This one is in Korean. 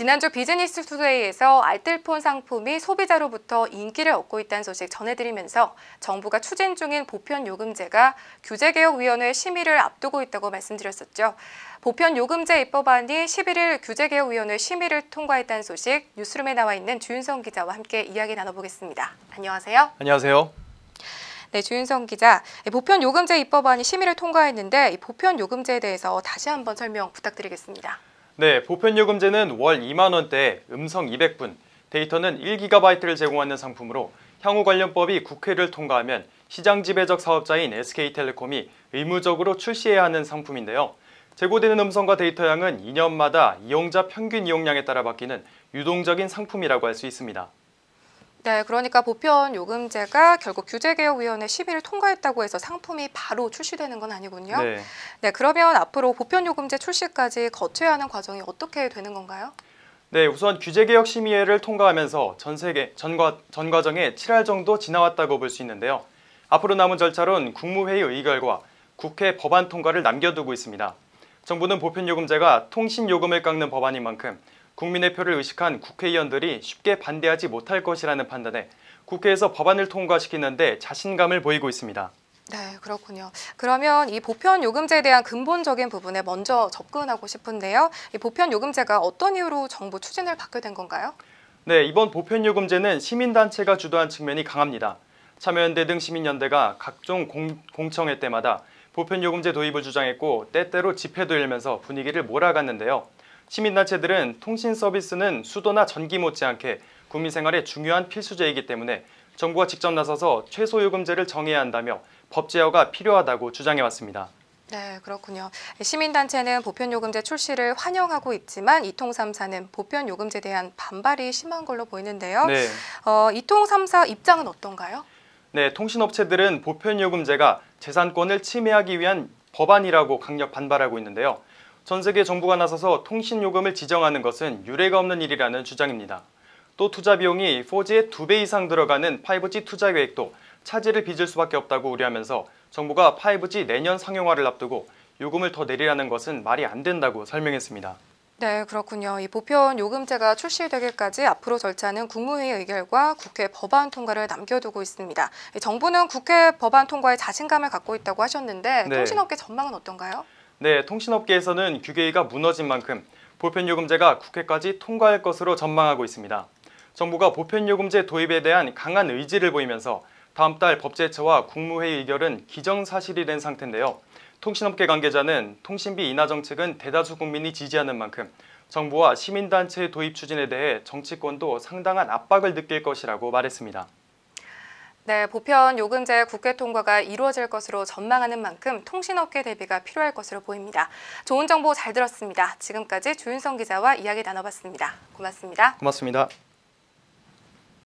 지난주 비즈니스 투데이에서 알뜰폰 상품이 소비자로부터 인기를 얻고 있다는 소식 전해드리면서 정부가 추진 중인 보편요금제가 규제개혁위원회 심의를 앞두고 있다고 말씀드렸었죠. 보편요금제 입법안이 11일 규제개혁위원회 심의를 통과했다는 소식 뉴스룸에 나와 있는 주윤성 기자와 함께 이야기 나눠보겠습니다. 안녕하세요. 안녕하세요. 네, 주윤성 기자. 보편 요금제 입법안이 심의를 통과했는데 이 보편 요금제에 대해서 다시 한번 설명 부탁드리겠습니다. 네, 보편요금제는 월 2만 원대에 음성 200분, 데이터는 1GB를 제공하는 상품으로 향후 관련법이 국회를 통과하면 시장 지배적 사업자인 SK텔레콤이 의무적으로 출시해야 하는 상품인데요. 제고되는 음성과 데이터 양은 2년마다 이용자 평균 이용량에 따라 바뀌는 유동적인 상품이라고 할 수 있습니다. 네, 그러니까 보편 요금제가 결국 규제개혁위원회 심의를 통과했다고 해서 상품이 바로 출시되는 건 아니군요. 네. 네, 그러면 앞으로 보편 요금제 출시까지 거쳐야 하는 과정이 어떻게 되는 건가요? 네, 우선 규제개혁 심의회를 통과하면서 전 세계 전과, 전 과정에 7할 정도 지나왔다고 볼 수 있는데요. 앞으로 남은 절차론 국무회의 의결과 국회 법안 통과를 남겨두고 있습니다. 정부는 보편요금제가 통신요금을 깎는 법안인 만큼 국민의 표를 의식한 국회의원들이 쉽게 반대하지 못할 것이라는 판단에 국회에서 법안을 통과시키는데 자신감을 보이고 있습니다. 네, 그렇군요. 그러면 이 보편 요금제에 대한 근본적인 부분에 먼저 접근하고 싶은데요. 이 보편 요금제가 어떤 이유로 정부 추진을 받게 된 건가요? 네, 이번 보편 요금제는 시민단체가 주도한 측면이 강합니다. 참여연대 등 시민연대가 각종 공, 공청회 때마다 보편 요금제 도입을 주장했고 때때로 집회도 열면서 분위기를 몰아갔는데요. 시민단체들은 통신 서비스는 수도나 전기 못지않게 국민 생활의 중요한 필수제이기 때문에 정부가 직접 나서서 최소 요금제를 정해야 한다며 법 제어가 필요하다고 주장해 왔습니다. 네, 그렇군요. 시민단체는 보편요금제 출시를 환영하고 있지만 이통 3사는 보편요금제에 대한 반발이 심한 걸로 보이는데요. 네. 어, 이통 3사 입장은 어떤가요? 네, 통신업체들은 보편요금제가 재산권을 침해하기 위한 법안이라고 강력 반발하고 있는데요. 전 세계 정부가 나서서 통신요금을 지정하는 것은 유례가 없는 일이라는 주장입니다. 또 투자 비용이 4G의 2배 이상 들어가는 5G 투자 계획도 차질을 빚을 수밖에 없다고 우려하면서 정부가 5G 내년 상용화를 앞두고 요금을 더 내리라는 것은 말이 안 된다고 설명했습니다. 네, 그렇군요. 이 보편 요금제가 출시되기까지 앞으로 절차는 국무회의 의결과 국회 법안 통과를 남겨두고 있습니다. 정부는 국회 법안 통과에 자신감을 갖고 있다고 하셨는데 네. 통신업계 전망은 어떤가요? 네, 통신업계에서는 규계위가 무너진 만큼 보편 요금제가 국회까지 통과할 것으로 전망하고 있습니다. 정부가 보편 요금제 도입에 대한 강한 의지를 보이면서 다음 달 법제처와 국무회의 의결은 기정사실이 된 상태인데요. 통신업계 관계자는 통신비 인하 정책은 대다수 국민이 지지하는 만큼 정부와 시민단체 도입 추진에 대해 정치권도 상당한 압박을 느낄 것이라고 말했습니다. 네, 보편 요금제 국회 통과가 이루어질 것으로 전망하는 만큼 통신업계 대비가 필요할 것으로 보입니다. 좋은 정보 잘 들었습니다. 지금까지 주윤성 기자와 이야기 나눠봤습니다. 고맙습니다. 고맙습니다.